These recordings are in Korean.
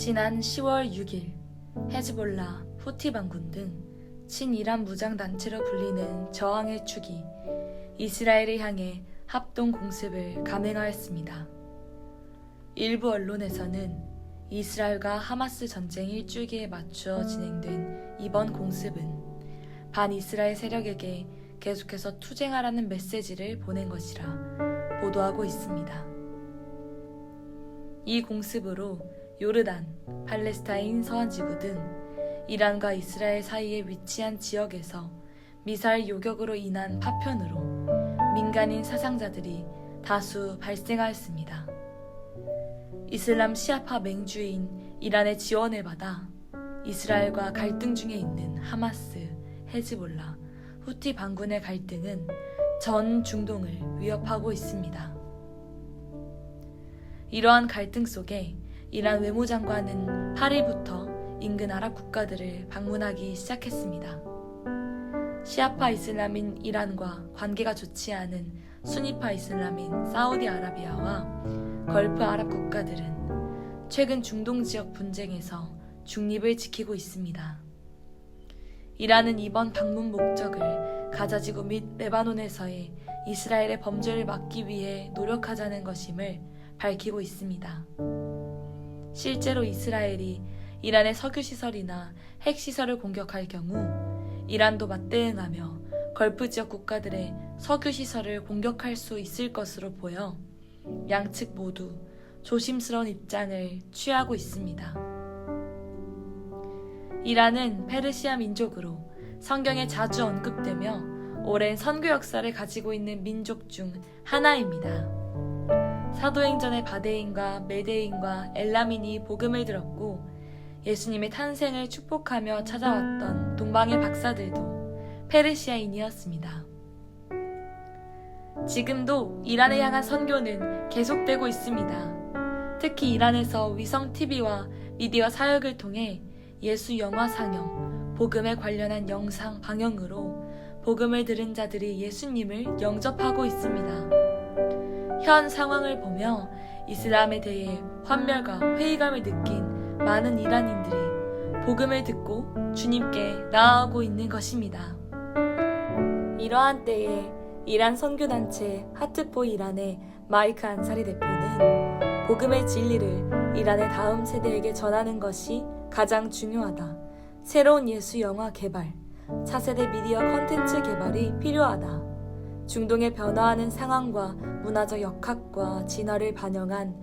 지난 10월 6일 헤즈볼라, 후티 반군 등 친이란 무장 단체로 불리는 저항의 축이 이스라엘을 향해 합동 공습을 감행하였습니다. 일부 언론에서는 이스라엘과 하마스 전쟁 일주기에 맞추어 진행된 이번 공습은 반이스라엘 세력에게 계속해서 투쟁하라는 메시지를 보낸 것이라 보도하고 있습니다. 이 공습으로 요르단, 팔레스타인 서안 지구 등 이란과 이스라엘 사이에 위치한 지역에서 미사일 요격으로 인한 파편으로 민간인 사상자들이 다수 발생하였습니다. 이슬람 시아파 맹주인 이란의 지원을 받아 이스라엘과 갈등 중에 있는 하마스, 헤즈볼라, 후티 반군의 갈등은 전 중동을 위협하고 있습니다. 이러한 갈등 속에 이란 외무장관은 8일부터 인근 아랍 국가들을 방문하기 시작했습니다. 시아파 이슬람인 이란과 관계가 좋지 않은 수니파 이슬람인 사우디아라비아와 걸프 아랍 국가들은 최근 중동 지역 분쟁에서 중립을 지키고 있습니다. 이란은 이번 방문 목적을 가자지구 및 레바논에서의 이스라엘의 범죄를 막기 위해 노력하자는 것임을 밝히고 있습니다. 실제로 이스라엘이 이란의 석유 시설이나 핵 시설을 공격할 경우 이란도 맞대응하며 걸프 지역 국가들의 석유 시설을 공격할 수 있을 것으로 보여 양측 모두 조심스러운 입장을 취하고 있습니다. 이란은 페르시아 민족으로 성경에 자주 언급되며 오랜 선교 역사를 가지고 있는 민족 중 하나입니다. 사도행전의 바데인과 메데인과 엘라민이 복음을 들었고 예수님의 탄생을 축복하며 찾아왔던 동방의 박사들도 페르시아인이었습니다. 지금도 이란을 향한 선교는 계속되고 있습니다. 특히 이란에서 위성 TV와 미디어 사역을 통해 예수 영화 상영, 복음에 관련한 영상 방영으로 복음을 들은 자들이 예수님을 영접하고 있습니다. 현 상황을 보며 이슬람에 대해 환멸과 회의감을 느낀 많은 이란인들이 복음을 듣고 주님께 나아오고 있는 것입니다. 이러한 때에 이란 선교단체 하트포 이란의 마이크 안사리 대표는 복음의 진리를 이란의 다음 세대에게 전하는 것이 가장 중요하다. 새로운 예수 영화 개발, 차세대 미디어 컨텐츠 개발이 필요하다. 중동의 변화하는 상황과 문화적 역학과 진화를 반영한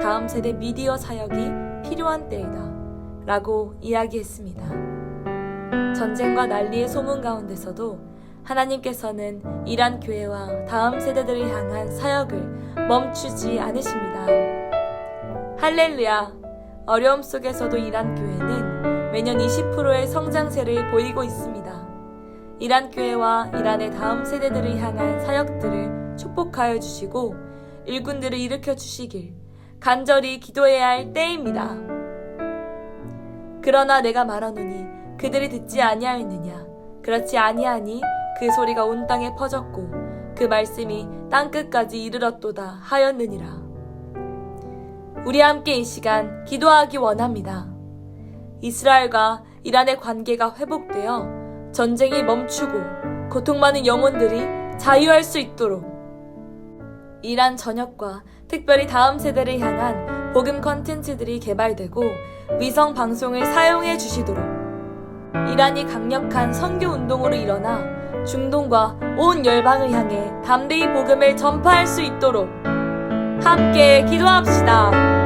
다음 세대 미디어 사역이 필요한 때이다. 라고 이야기했습니다. 전쟁과 난리의 소문 가운데서도 하나님께서는 이란 교회와 다음 세대들을 향한 사역을 멈추지 않으십니다. 할렐루야! 어려움 속에서도 이란 교회는 매년 20%의 성장세를 보이고 있습니다. 이란 교회와 이란의 다음 세대들을 향한 사역들을 축복하여 주시고 일꾼들을 일으켜 주시길 간절히 기도해야 할 때입니다. 그러나 내가 말하노니 그들이 듣지 아니하였느냐 그렇지 아니하니 그 소리가 온 땅에 퍼졌고 그 말씀이 땅 끝까지 이르렀도다 하였느니라. 우리 함께 이 시간 기도하기 원합니다. 이스라엘과 이란의 관계가 회복되어 전쟁이 멈추고 고통 많은 영혼들이 자유할 수 있도록 이란 전역과 특별히 다음 세대를 향한 복음 컨텐츠들이 개발되고 위성 방송을 사용해 주시도록 이란이 강력한 선교 운동으로 일어나 중동과 온 열방을 향해 담대히 복음을 전파할 수 있도록 함께 기도합시다.